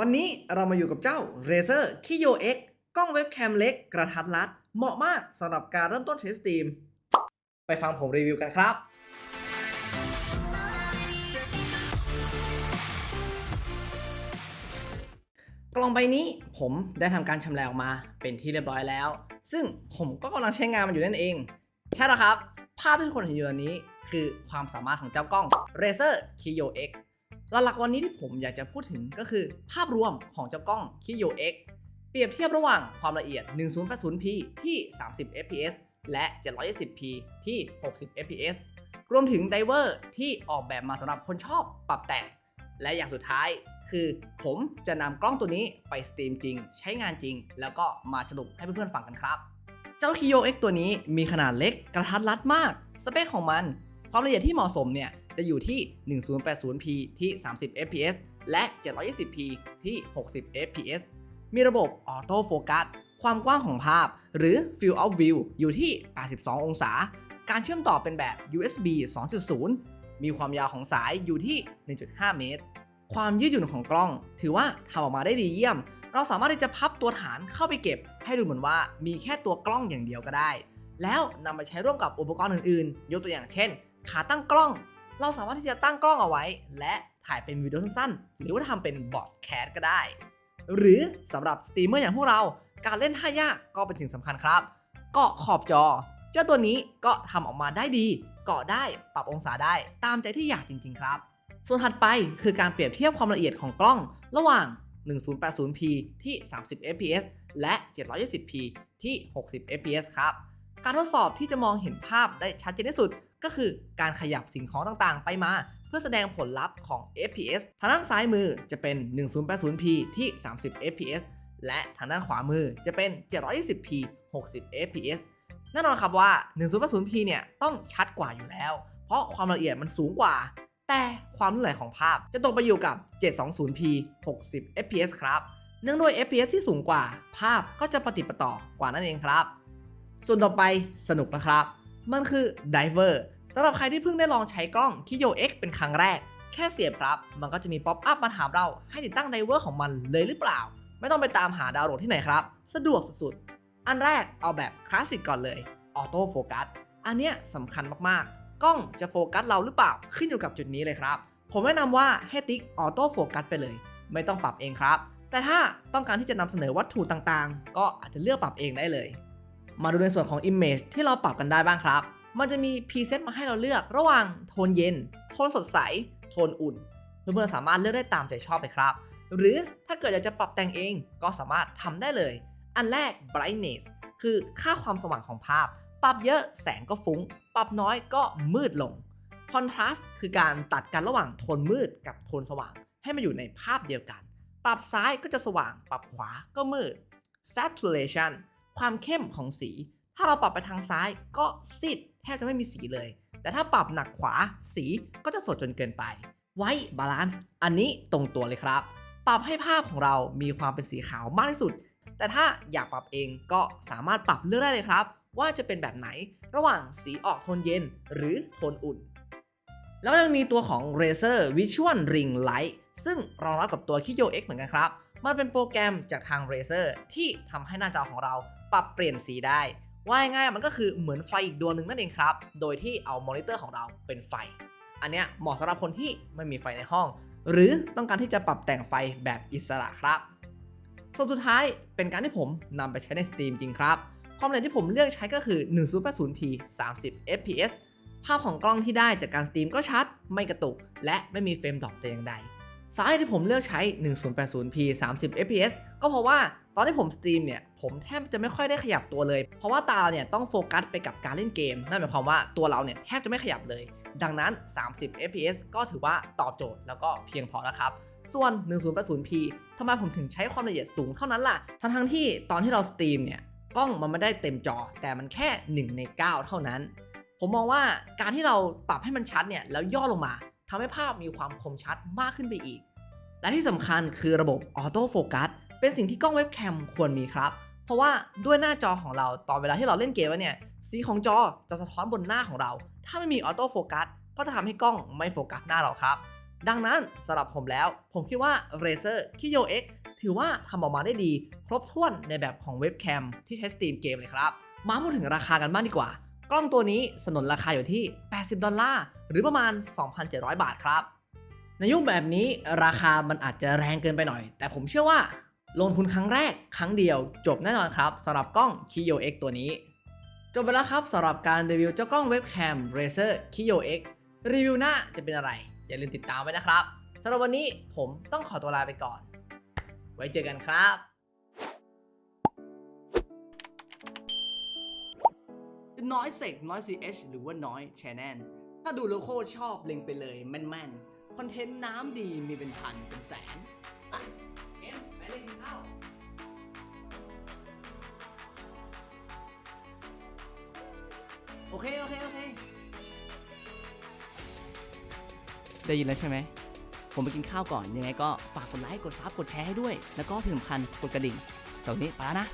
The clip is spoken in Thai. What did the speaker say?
วันนี้เรามาอยู่กับเจ้า Razer Kiyo X กล้องเว็บแคมเล็กกระทัดรัด เหมาะมากสำหรับการเริ่มต้นใช้สตรีม ไปฟังผมรีวิวกันครับ กล่องใบนี้ผมได้ทำการชำแหละออกมาเป็นที่เรียบร้อยแล้ว ซึ่งผมก็กำลังใช้งานมันอยู่นั่นเอง ใช่แล้วครับ ภาพที่ทุกคนเห็นอยู่อันนี้คือความสามารถของเจ้ากล้อง Razer Kiyo X หลักๆวันนี้ที่ผมอยากจะพูดถึงก็คือ ภาพรวมของเจ้ากล้อง Kiyo X เปรียบเทียบระหว่างความละเอียด 1080p ที่ 30 fps และ 720p ที่ 60 fps รวมถึงไดเวอร์ที่ออกแบบมาสำหรับคนชอบปรับแต่ง และอย่างสุดท้ายคือผมจะนำกล้องตัวนี้ไปสตรีมจริง ใช้งานจริง แล้วก็มาสรุปให้เพื่อนๆฟังกันครับ เจ้า Kiyo X ตัวนี้มีขนาดเล็กกระทัดรัดมาก สเปคของมัน ความละเอียดที่เหมาะสมเนี่ย จะอยู่ที่ 1080p ที่ 30 fps และ 720p ที่ 60 fps มีระบบออโต้โฟกัสความกว้างของภาพ หรือ Field of View อยู่ที่ 82 องศา การเชื่อมต่อเป็นแบบ USB 2.0 มีความยาวของสายอยู่ที่ 1.5 เมตร ความยืดหยุ่นของกล้อง ถือว่าทำออกมาได้ดีเยี่ยม เราสามารถที่จะพับตัวฐานเข้าไปเก็บ ให้ดูเหมือนว่ามีแค่ตัวกล้องอย่างเดียวก็ได้ แล้วนำไปใช้ร่วมกับอุปกรณ์อื่นๆ ยกตัวอย่างเช่น ขาตั้งกล้อง เราสามารถที่จะตั้งกล้องเอาไว้ และถ่ายเป็นวิดีโอสั้นๆ หรือว่าทำเป็นบอสแคสก็ได้ หรือสำหรับสตรีมเมอร์อย่างพวกเรา การเล่นท่ายากก็เป็นสิ่งสำคัญครับ เกาะขอบจอ เจ้าตัวนี้ก็ทำออกมาได้ดี เกาะได้ปรับองศาได้ตามใจที่อยากจริง ๆ ครับ ส่วนถัดไปคือการเปรียบเทียบความละเอียดของกล้อง ระหว่าง 1080p ที่ 30 fps และ 720p ที่ 60 fps ครับ การทดสอบที่จะมองเห็นภาพได้ชัดเจนที่สุด ก็คือการขยับสิ่งของต่างๆ ไปมา เพื่อแสดงผลลัพธ์ของ FPS ทางด้านซ้ายมือจะเป็น 1080p ที่ 30 fps และทางด้านขวามือจะเป็น 720p 60 fps แน่นอนครับว่า 1080p เนี่ยต้องชัดกว่าอยู่แล้ว เพราะความละเอียดมันสูงกว่า แต่ความลื่นไหลของภาพจะตกไปอยู่กับ 720p 60 fps ครับ เนื่องด้วย fps ที่สูงกว่า ภาพก็จะปฏิประต่อกว่านั่นเองครับ ส่วนต่อไปสนุกนะครับ มันคือ Diver สำหรับใครที่เพิ่งได้ลองใช้กล้อง Kiyo X เป็นครั้งแรก แค่เสียบครับ มันก็จะมีป๊อปอัพมาถามเราให้ติดตั้ง Diver ของมันเลยหรือเปล่า ไม่ต้องไปตามหาดาวน์โหลดที่ไหนครับ สะดวกสุดๆ อันแรกเอาแบบคลาสสิกก่อนเลยออโต้โฟกัสอันเนี้ยสำคัญมากๆ กล้องจะโฟกัสเราหรือเปล่าขึ้นอยู่กับจุดนี้เลยครับ ผมแนะนำว่าให้ติ๊กออโต้โฟกัสไปเลย ไม่ต้องปรับเองครับ แต่ถ้าต้องการที่จะนำเสนอวัตถุต่างๆ ก็อาจจะเลือกปรับเองได้เลย มาดูในส่วนของ Image ที่เราปรับกันได้บ้างครับ มันจะมี preset มาให้เราเลือกระหว่างโทนเย็น โทนสดใส โทนอุ่นเพื่อนๆสามารถเลือกได้ตามใจชอบเลยครับ หรือถ้าเกิดอยากจะปรับแต่งเองก็สามารถทำได้เลย อันแรก brightness คือค่าความสว่างของภาพ ปรับเยอะแสงก็ฟุง้ง ปรับน้อยก็มืดลง contrast คือการตัดกันระหว่างโทนมืดกับโทนสว่าง ให้มันอยู่ในภาพเดียวกัน ปรับซ้ายก็จะสว่าง ปรับขวาก็มืด saturation ความเข้มของสี ถ้าเราปรับไปทางซ้ายก็ซีดแทบจะไม่มีสีเลย แต่ถ้าปรับหนักขวาสีก็จะสดจนเกินไป White Balance อันนี้ตรงตัวเลยครับ ปรับให้ภาพของเรามีความเป็นสีขาวมากที่สุด แต่ถ้าอยากปรับเองก็สามารถปรับเลือกได้เลยครับ ว่าจะเป็นแบบไหนระหว่างสีออกโทนเย็นหรือโทนอุ่น แล้วยังมีตัวของ Razer Visual Ring Light ซึ่งรองรับกับตัว Kiyo X เหมือนกันครับ มันเป็นโปรแกรมจากทาง Razer ที่ทำให้หน้าจอของเราปรับเปลี่ยนสีได้ ว่าง่ายมันก็คือเหมือนไฟอีกดวงหนึ่งนั่นเองครับ โดยที่เอามอนิเตอร์ของเราเป็นไฟ อันเนี้ยเหมาะสำหรับคนที่ไม่มีไฟในห้อง หรือต้องการที่จะปรับแต่งไฟแบบอิสระครับ ส่วนสุดท้ายเป็นการที่ผมนำไปใช้ใน Steam จริงครับ ความละเอียดที่ผมเลือกใช้ก็คือ 1080p 30 fps ภาพของกล้องที่ได้จากการสตรีมก็ชัด ไม่กระตุก และไม่มีเฟรมดรอปแต่อย่างใด สาเหตุที่ผมเลือกใช้ 1080p 30 fps ก็เพราะว่าตอนที่ผมสตรีมเนี่ย ผมแทบจะไม่ค่อยได้ขยับตัวเลย เพราะว่าตาเราเนี่ยต้องโฟกัสไปกับการเล่นเกม นั่นหมายความว่าตัวเราเนี่ยแทบจะไม่ขยับเลย ดังนั้น 30 fps ก็ถือว่าตอบโจทย์แล้วก็เพียงพอแล้วครับ ส่วน 1080p ทำไมผมถึงใช้ความละเอียดสูงเท่านั้นล่ะ ทั้งทั้งที่ตอนที่เราสตรีมเนี่ย กล้องมันไม่ได้เต็มจอ แต่มันแค่ 1 ใน 9 เท่านั้น ผมมองว่าการที่เราปรับให้มันชัดเนี่ยแล้วย่อลงมา ทำให้ภาพมีความคมชัดมากขึ้นไปอีก และที่สำคัญคือระบบออโต้โฟกัสเป็นสิ่งที่กล้องเว็บแคมควรมีครับ เพราะว่าด้วยหน้าจอของเราตอนเวลาที่เราเล่นเกมเนี่ยสีของจอจะสะท้อนบนหน้าของเรา ถ้าไม่มีออโต้โฟกัสก็จะทำให้กล้องไม่โฟกัสหน้าเราครับ ดังนั้นสำหรับผมแล้ว ผมคิดว่า Razer Kiyo X ถือว่าทำออกมาได้ดี ครบถ้วนในแบบของเว็บแคมที่ใช้สตรีมเกมเลยครับ มาพูดถึงราคากันบ้างดีกว่า กล้องตัวนี้สนนราคาอยู่ที่ 80 ดอลลาร์ หรือประมาณ 2,700 บาทครับ ในยุคแบบนี้ราคามันอาจจะแรงเกินไปหน่อย แต่ผมเชื่อว่า ลงทุนครั้งแรกครั้งเดียวจบแน่นอนครับสำหรับกล้อง Kiyo X ตัวนี้ จบไปแล้วครับสำหรับการรีวิวเจ้ากล้องเว็บแคม Razer Kiyo X รีวิวหน้าจะเป็นอะไร อย่าลืมติดตามไว้นะครับสำหรับวันนี้ผมต้องขอตัวลาไปก่อน ไว้เจอกันครับ น้อยเสกน้อย CH หรือว่าน้อย Channel ถ้าดูแล้วโคตรชอบเล็งไปเลยแม่นๆ คอนเทนต์น้ำดีมีเป็นพันเป็นแสนอะเอ็มไปเล่นข้าวโอเค โอเค โอเค ได้ยินแล้วใช่ไหม ผมไปกินข้าวก่อน ยังไงก็ฝากกดไลค์ กดซับ กดแชร์ให้ด้วย แล้วก็ที่สำคัญกดกระดิ่งสำหรับวันนี้ไปแล้วนะ